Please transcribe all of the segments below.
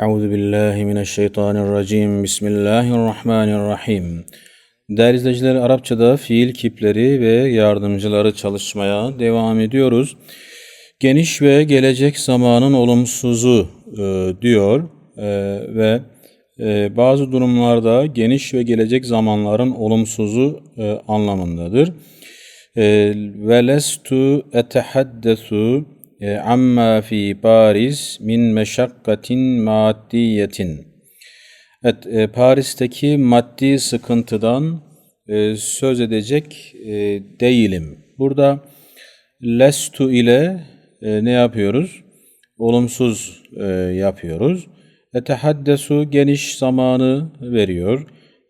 Euzu billahi mineşşeytanirracim. Bismillahirrahmanirrahim. Değerli izleyiciler, Arapçada fiil kipleri ve yardımcıları çalışmaya devam ediyoruz. Geniş ve gelecek zamanın olumsuzu e, diyor E, ve e, bazı durumlarda geniş ve gelecek zamanların olumsuzu e, anlamındadır. E, ve lestu etehaddesu e, amma fi Paris min meşakkatin maddiyetin. Evet, e, Paris'teki maddi sıkıntıdan e, söz edecek e, değilim. Burada lestu ile e, ne yapıyoruz? Olumsuz e, yapıyoruz. Etehaddesu geniş zamanı veriyor.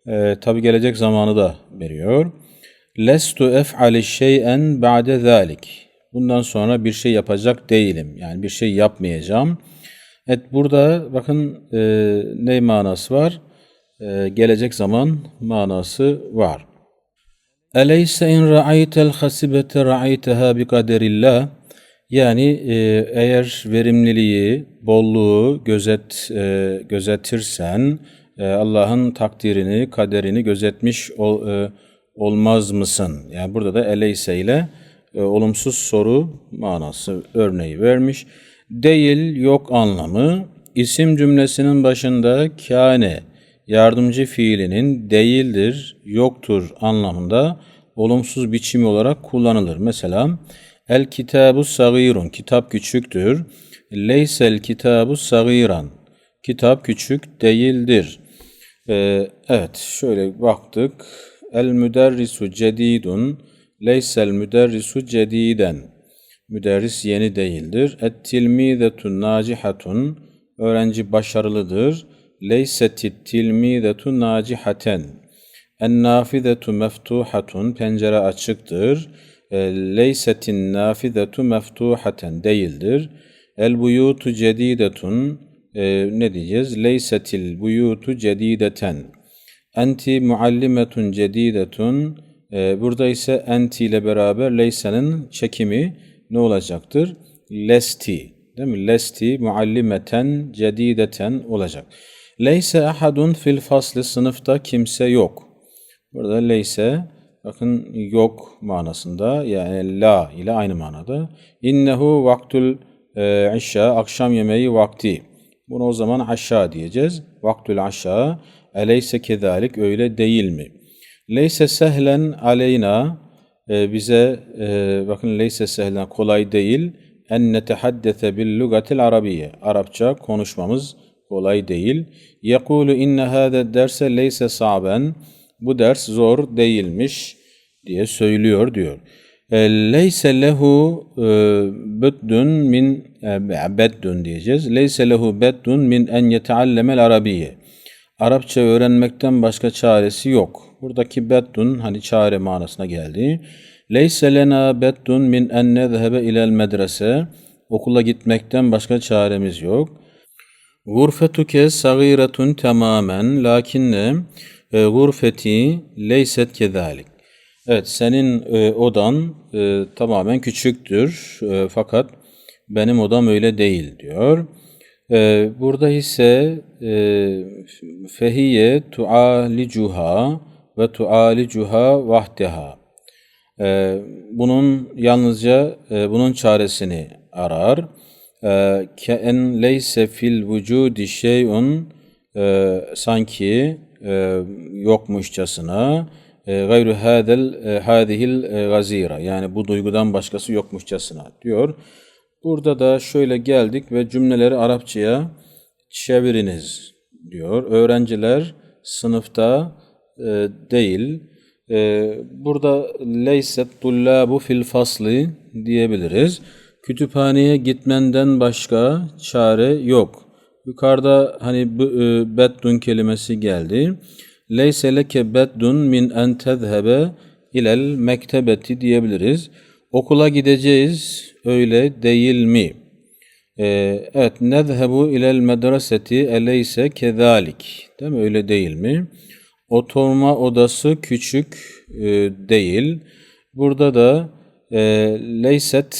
E, Tabi gelecek zamanı da veriyor. Lestu ef'ali şey'en ba'de zalik. Bundan sonra bir şey yapacak değilim. Yani bir şey yapmayacağım. Evet burada bakın e, ne manası var? E, gelecek zaman manası var. Eleyse in ra'aytel hasibete ra'ayteha bi kaderillah. Yani e, eğer verimliliği, bolluğu gözet e, gözetirsen e, Allah'ın takdirini, kaderini gözetmiş ol, e, olmaz mısın? Yani burada da eleyse ile e, olumsuz soru manası örneği vermiş. Değil, yok anlamı. İsim cümlesinin başında kâne yardımcı fiilinin değildir, yoktur anlamında olumsuz biçimi olarak kullanılır. Mesela el kitabu sagirun kitap küçüktür. Leysel kitabu sagiran kitap küçük değildir. Ee, evet şöyle baktık. El müderrisu cedidun leysel müderrisu cediden. Müderris yeni değildir. Et tilmizetun nacihatun öğrenci başarılıdır. Leysetit tilmizetu nacihaten. En nafizetu meftuhatun pencere açıktır. E, leysetin nafizetu meftuhaten değildir. El buyutu cedidetun e, ne diyeceğiz? Leysetil buyutu cedideten. Enti muallimetun cedidetun e, burada ise enti ile beraber leysenin çekimi ne olacaktır? Lesti. Değil mi? Lesti muallimeten cedideten olacak. Leyse ahadun fil fasli sınıfta kimse yok. Burada leyse bakın yok manasında yani la ile aynı manada. İnnehu vaktul e, işa akşam yemeği vakti. Bunu o zaman aşağı diyeceğiz. Vaktul aşağı eleyse kezalik öyle değil mi? Leyse sehlen aleyna e, bize e, bakın leyse sehlen kolay değil en netehaddese bil lugatil arabiye. Arapça konuşmamız kolay değil. Yekulu inne hâde derse leyse saben. Bu ders zor değilmiş diye söylüyor diyor. E, leyse lehu e, beddun min e, beddun diyeceğiz. Leyse lehu beddun min en yeteallemel arabiye. Arapça öğrenmekten başka çaresi yok. Buradaki beddun hani çare manasına geldi. Leyse lena beddun min en nezhebe ilel medrese. Okula gitmekten başka çaremiz yok. Gurfetuke sagiretun tamamen lakinne e, gurfeti leyset kezalik. Evet senin e, odan e, tamamen küçüktür e, fakat benim odam öyle değil diyor. E, burada ise e, fehiye tualicuha ve tualicuha vahdeha. E, bunun yalnızca e, bunun çaresini arar. E, Ken leyse fil vücudi şeyun e, sanki e, yokmuşçasına gayru hadel hadihil gazira yani bu duygudan başkası yokmuşçasına diyor. Burada da şöyle geldik ve cümleleri Arapçaya çeviriniz diyor. Öğrenciler sınıfta e, değil. E, burada leyset tullabu fil fasli diyebiliriz. Kütüphaneye gitmenden başka çare yok. Yukarıda hani e, beddun kelimesi geldi. Leyse leke beddun min en tezhebe ilel mektebeti diyebiliriz. Okula gideceğiz öyle değil mi? Ee, evet nezhebu ilel medreseti eleyse kezalik. Değil mi? Öyle değil mi? Oturma odası küçük e, değil. Burada da e, leyset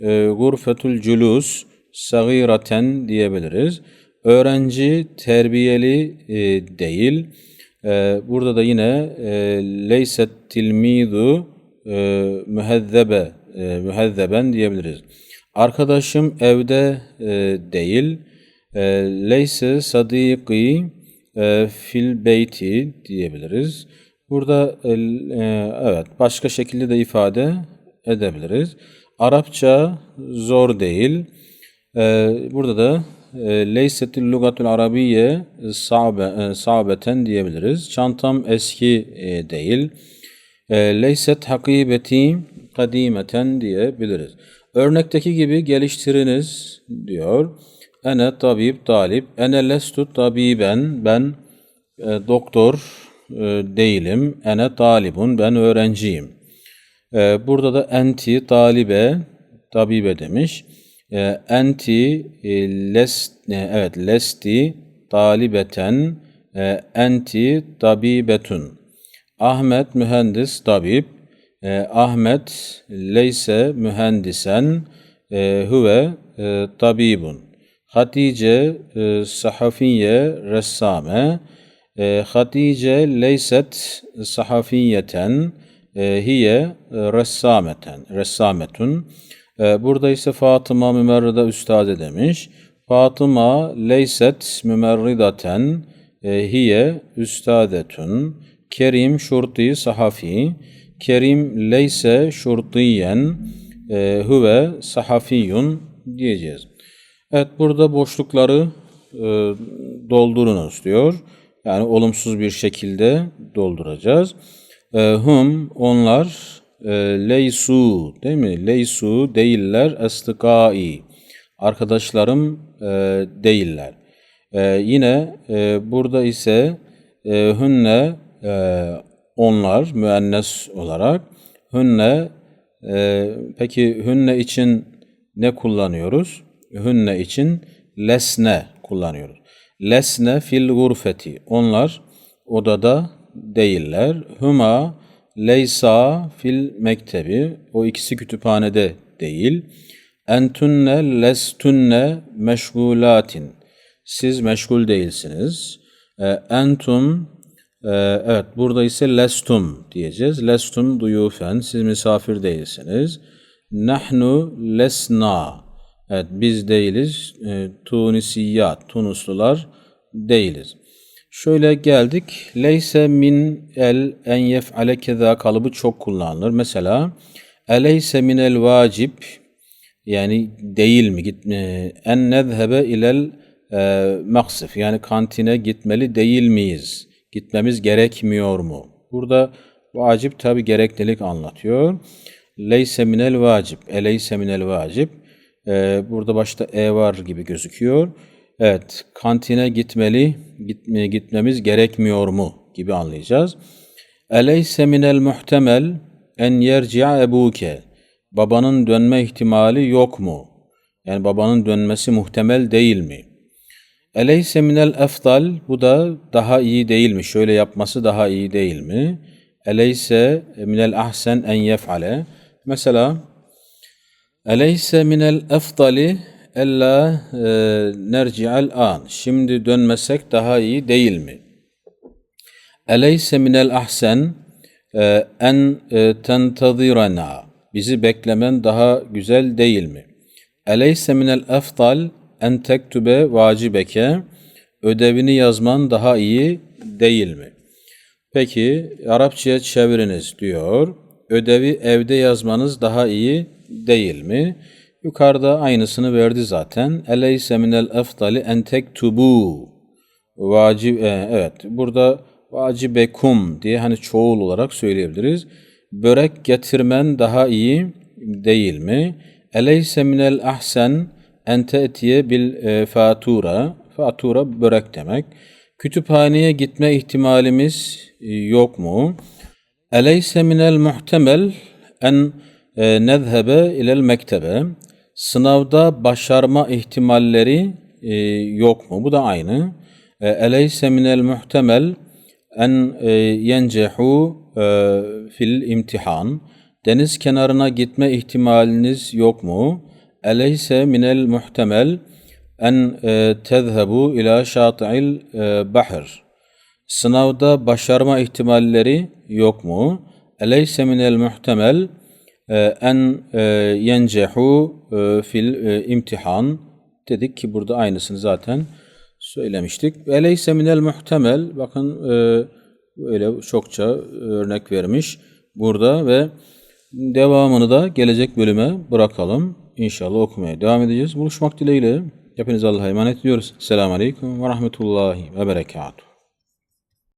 e, gurfetul culus sagiraten diyebiliriz. Öğrenci terbiyeli e, değil. E, burada da yine e, leyset tilmidu e, mühezzebe e, mühezzeben diyebiliriz. Arkadaşım evde e, değil. E, leyse e, fil beyti diyebiliriz. Burada evet başka şekilde de ifade edebiliriz. Arapça zor değil. Burada da e, leysetil lugatul arabiye sa'be, sa'beten diyebiliriz. Çantam eski e, değil. E, leyset hakibeti kadimeten diyebiliriz. Örnekteki gibi geliştiriniz diyor. Ene tabip talip. Ene lestu tabiben. Ben e, doktor e, değilim. Ene talibun. Ben öğrenciyim. E, burada da enti talibe tabibe demiş. E, enti e, les, e, evet lesti talibeten e, enti tabibetun. Ahmet mühendis tabip. E, Ahmet leyse mühendisen e, huve e, tabibun. Hatice e, sahafiye ressame. E, Hatice leyset sahafiyeten e, hiye ressameten, ressametun. E, burada ise Fatıma mümerrida üstade demiş. Fatıma leyset mümerridaten e, hiye üstadetun. Kerim şurti sahafi. Kerim leyse şurtiyen e, huve sahafiyun diyeceğiz. Evet burada boşlukları e, doldurunuz diyor. Yani olumsuz bir şekilde dolduracağız. E, hum onlar e, leysu değil mi? Leysu değiller estıkai. Arkadaşlarım e, değiller. E, yine e, burada ise e, hünne e, onlar müennes olarak hünne e, peki hünne için ne kullanıyoruz? Hünne için lesne kullanıyoruz. Lesne fil gurfeti. Onlar odada değiller. Huma leysa fil mektebi. O ikisi kütüphanede değil. Entunne lestunne meşgulatin. Siz meşgul değilsiniz. E, entum e, evet burada ise lestum diyeceğiz. Lestum duyufen. Siz misafir değilsiniz. Nahnu lesna. Evet biz değiliz. E, Tunisiyat. Tunuslular değiliz. Şöyle geldik. Leyse min el en yef'ale keza kalıbı çok kullanılır. Mesela eleyse min el vacip yani değil mi gitme en nezhebe ilel e, maksif yani kantine gitmeli değil miyiz? Gitmemiz gerekmiyor mu? Burada vacip tabi gereklilik anlatıyor. Leyse minel vacip, eleyse minel vacip. Ee, burada başta e var gibi gözüküyor. Evet, kantine gitmeli, gitme, gitmemiz gerekmiyor mu gibi anlayacağız. Eleyse minel muhtemel en yerci'a ebuke. Babanın dönme ihtimali yok mu? Yani babanın dönmesi muhtemel değil mi? Eleyse minel efdal bu da daha iyi değil mi? Şöyle yapması daha iyi değil mi? Eleyse minel ahsen en yef'ale. Mesela Eleyse minel efdali ella e, nerci'al an. Şimdi dönmesek daha iyi değil mi? Eleyse minel ahsen e, en e, tentazirana. Bizi beklemen daha güzel değil mi? Eleyse minel efdal en tektübe vacibeke. Ödevini yazman daha iyi değil mi? Peki Arapçaya çeviriniz diyor. Ödevi evde yazmanız daha iyi değil mi? Yukarıda aynısını verdi zaten. Eleyse minel efdali en tektubu. Vacib, e, evet burada vacibekum diye hani çoğul olarak söyleyebiliriz. Börek getirmen daha iyi değil mi? Eleyse minel ahsen en te'tiye bil e, fatura. Fatura börek demek. Kütüphaneye gitme ihtimalimiz e, yok mu? Eleyse minel muhtemel en e, nezhebe ilel mektebe. Sınavda başarma ihtimalleri e, yok mu? Bu da aynı. E, eleyse minel muhtemel en e, yencehu e, fil imtihan. Deniz kenarına gitme ihtimaliniz yok mu? Eleyse minel muhtemel en e, tezhebu ila şati'il e, bahr. Sınavda başarma ihtimalleri yok mu? Eleyse minel muhtemel e, en yencehu fil imtihan dedik ki burada aynısını zaten söylemiştik. Eleyse minel muhtemel bakın öyle çokça örnek vermiş burada ve devamını da gelecek bölüme bırakalım. İnşallah okumaya devam edeceğiz. Buluşmak dileğiyle hepinize Allah'a emanet ediyoruz. Selamun Aleyküm ve Rahmetullahi ve Berekatuhu.